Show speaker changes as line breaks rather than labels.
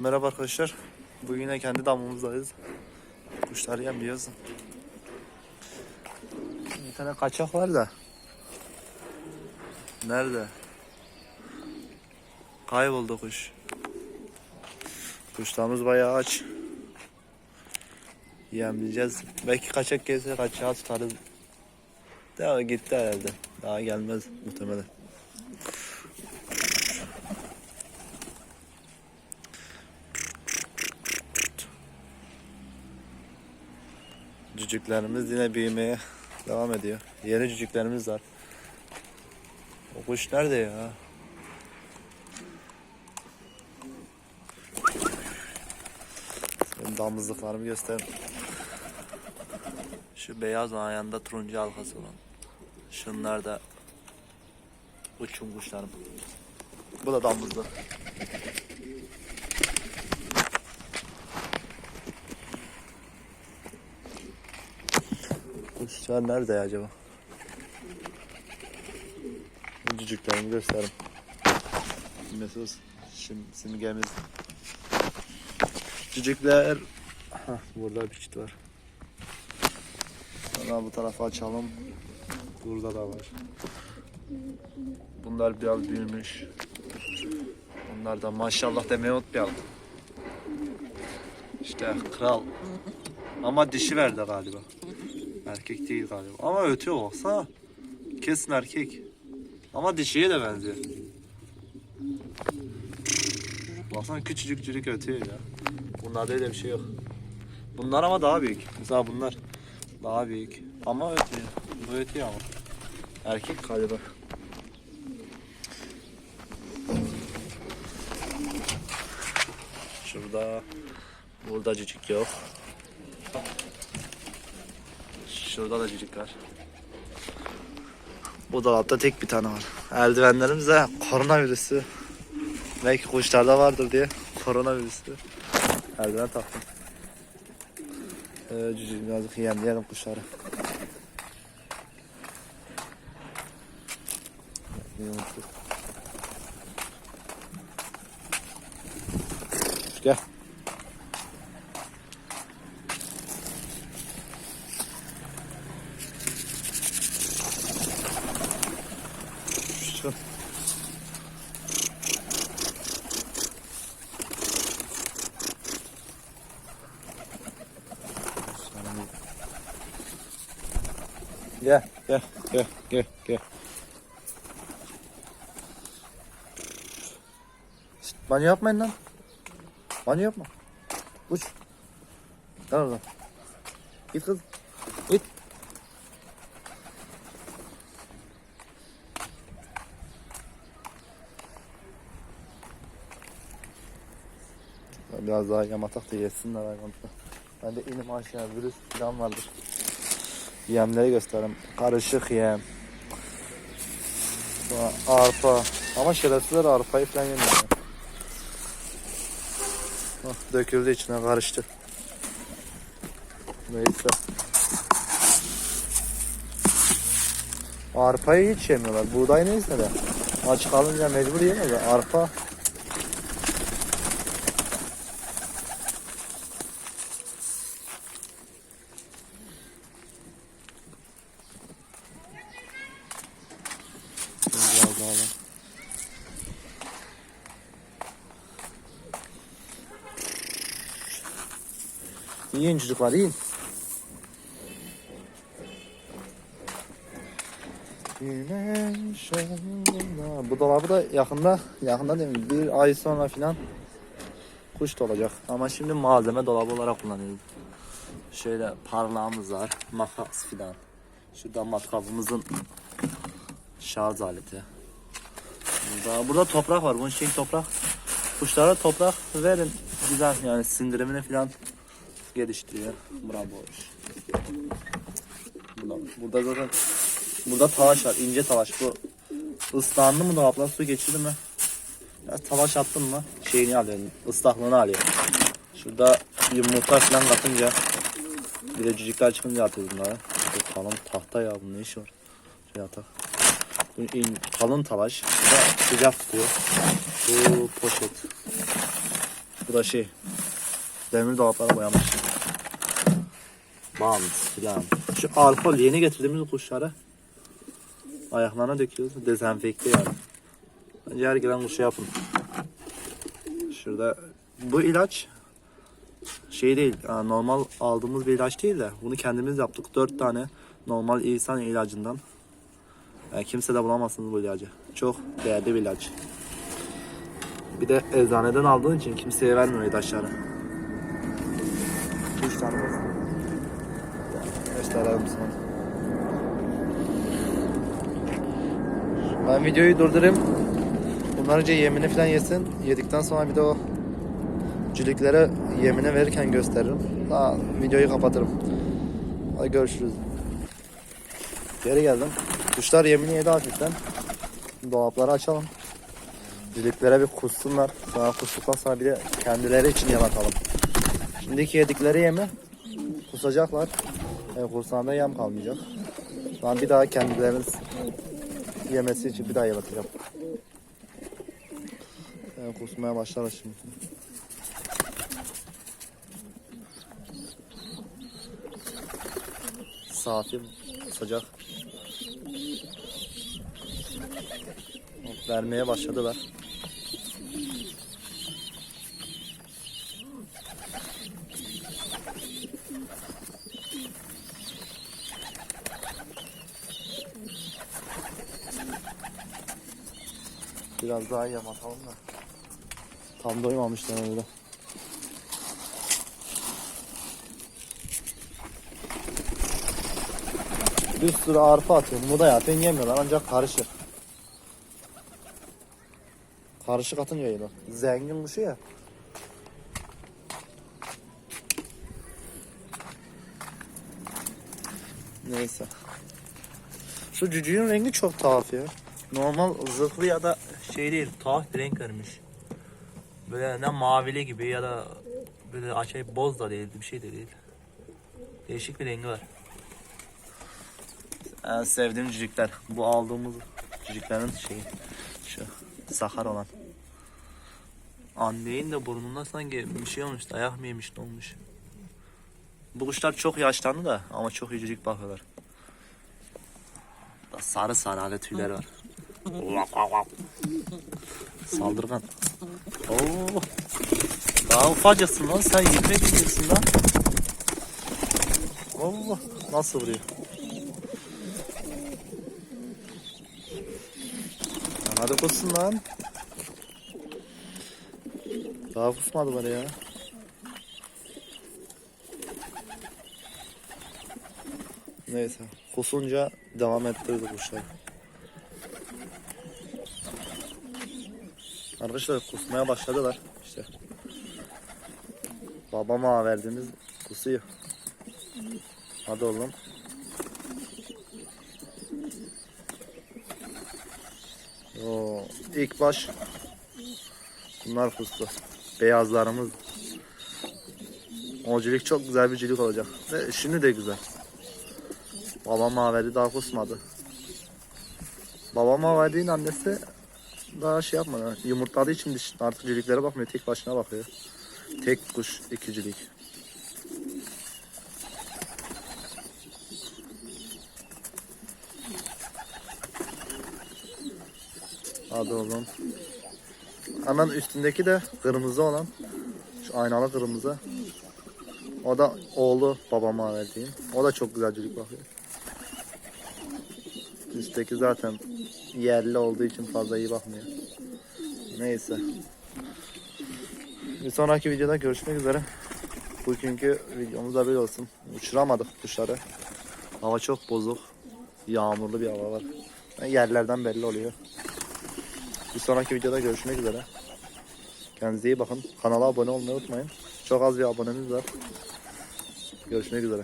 Merhaba arkadaşlar. Bugün yine kendi damımızdayız. Kuşları yemliyoruz. Bir tane kaçak var da. Nerede? Kayboldu kuş. Kuşlarımız bayağı aç. Yemleyeceğiz. Belki kaçak gelse kaçağı tutarız. Daha gitti herhalde. Daha gelmez muhtemelen. Cücüklerimiz yine büyümeye devam ediyor. Yeni cücüklerimiz var. O kuş nerede ya? Benim damızlıklarımı göster. Şu beyaz olan yanında turuncu halkası olan. Şunlar da uçum kuşlarım. Bu da damızlık. Kuşlar nerede ya acaba? Bu cücüklerimi gösterim. Mesut sim, simgemiz. Cücükler. Hah, burada bir çift var. Sonra bu tarafa açalım. Burada da var. Bunlar biraz büyümüş. Bunlar da maşallah demeyi unutmayalım. İşte kral. Ama dişi verdi galiba. Erkek değil galiba. Ama ötüyor baksana. Kesin erkek. Ama dişiye de benziyor. Baksana küçücük çocuk ötüyor ya. Bunlarda öyle bir şey yok. Bunlar ama daha büyük. Mesela bunlar daha büyük. Ama ötüyor. Bu ötüyor ama. Erkek galiba. Şurada burada cücük yok. Şurada da cücük var. Bu dolapta tek bir tane var. Eldivenlerimiz de koronavirüsü. Belki kuşlarda vardır diye koronavirüsü. Eldiven taktım. Ee, cücük birazcık yemleyelim kuşları. Gel. Şu. Gel, gel, gel, gel, gel. Şşt, banyo yapmayın lan. Banyo yapma. Uç. Gel oradan. Git kız. Git. Biraz daha yamatak da yesinler hayvanlar. Ben de inim aşağı virüs falan vardır. Yemleri göstereyim. Karışık yem. Arpa. Ama şerefsizler arpayı falan yemiyor. Bak döküldü içine karıştı. Neyse. Arpayı hiç yemiyorlar. Buğday neyse de. Aç kalınca mecbur yemiyorlar. Arpa Alalım. Yiyin çocuklar yiyin. Bu dolabı da yakında, yakında değil mi? Bir ay sonra filan kuş da olacak. Ama şimdi malzeme dolabı olarak kullanıyoruz. Şöyle parlağımız var, makas filan. Şurada matkabımızın şarj aleti. Burada, burada toprak var. Bunun şey toprak. Kuşlara toprak verin. Güzel yani sindirimini falan geliştiriyor. Bravo. Burada, burada zaten burada talaş var. ince talaş. Bu ıslandı mı dolaplar su geçirdi mi? Ya talaş attın mı şeyini alıyor. ıslaklığını alıyor. Şurada yumurta falan katınca bir de cücükler çıkınca atıyoruz bunları. Bu kalın tahta ya bunun ne işi var? Şey atak. Kalın talaş. Bu da sıcak tutuyor. Bu poşet. Bu da şey. Demir dolaplara boyamış. Bant filan. Şu alkol yeni getirdiğimiz kuşlara ayaklarına döküyoruz. Dezenfekte yani. Bence her gelen kuşa yapın. Şurada bu ilaç şey değil normal aldığımız bir ilaç değil de bunu kendimiz yaptık. 4 tane normal insan ilacından. Yani kimse de bulamazsınız bu ilacı. Çok değerli bir ilaç. Bir de eczaneden aldığın için kimseye vermiyor ilaçları. 3 tane var. Gösterelim sana. Ben videoyu durdurayım. Bunlar önce yemini falan yesin. Yedikten sonra bir de o cüliklere yemini verirken gösteririm. Daha videoyu kapatırım. Hadi görüşürüz. Geri geldim. Kuşlar yemini yedi hafiften. Dolapları açalım. Cüliklere bir kussunlar. Sonra kustuktan sonra bir de kendileri için yem atalım. Şimdiki yedikleri yemi kusacaklar. E, kursağında yem kalmayacak. Ben bir daha kendilerinin yemesi için bir daha yem atacağım. E, kusmaya başlar şimdi. Saati kusacak. Vermeye başladılar. Biraz daha yem atalım da. Tam doymamışlar öyle. Bir sürü arpa atıyorum. Bu da zaten yemiyorlar ancak karışık. Karışık atınca yiyorlar. Zengin kuşu ya. Neyse. Şu cücüğün rengi çok tuhaf ya. Normal zırhlı ya da
şey değil, tuhaf bir renk vermiş. Böyle ne mavili gibi ya da böyle açayı boz da değil, bir şey de değil. Değişik bir rengi var.
En sevdiğim cücükler. Bu aldığımız cücüklerin şeyi. Şu sakar olan.
Anneyin de burnunda sanki bir şey olmuş, dayak mı yemiş ne olmuş.
Bu kuşlar çok yaşlandı da ama çok yücücük bakıyorlar. Da sarı sarı hala tüyler var. Saldırgan. Oo. Daha ufacasın lan sen yürüme gidiyorsun lan. Allah nasıl vuruyor? Hadi kussun lan. Daha kusmadılar ya. Neyse. Kusunca devam ettirdi kuşlar. Arkadaşlar kusmaya başladılar işte. Babama verdiğimiz kusuyor. Hadi oğlum. Oo, ilk baş bunlar kustu. Beyazlarımız. O cilik çok güzel bir cilik olacak. Ve şimdi de güzel. Babam verdi daha kusmadı. Babam verdiğin annesi daha şey yapmadı. Yumurtladığı için artık ciliklere bakmıyor. Tek başına bakıyor. Tek kuş ikicilik. Hadi oğlum. Hemen üstündeki de kırmızı olan. Şu aynalı kırmızı. O da oğlu babama verdiğim. O da çok güzelcilik bakıyor. Üstteki zaten yerli olduğu için fazla iyi bakmıyor. Neyse. Bir sonraki videoda görüşmek üzere. Bugünkü videomuz da böyle olsun. Uçuramadık kuşları. Hava çok bozuk. Yağmurlu bir hava var. Yerlerden belli oluyor. Bir sonraki videoda görüşmek üzere. Kendinize iyi bakın. Kanala abone olmayı unutmayın. Çok az bir abonemiz var. Görüşmek üzere.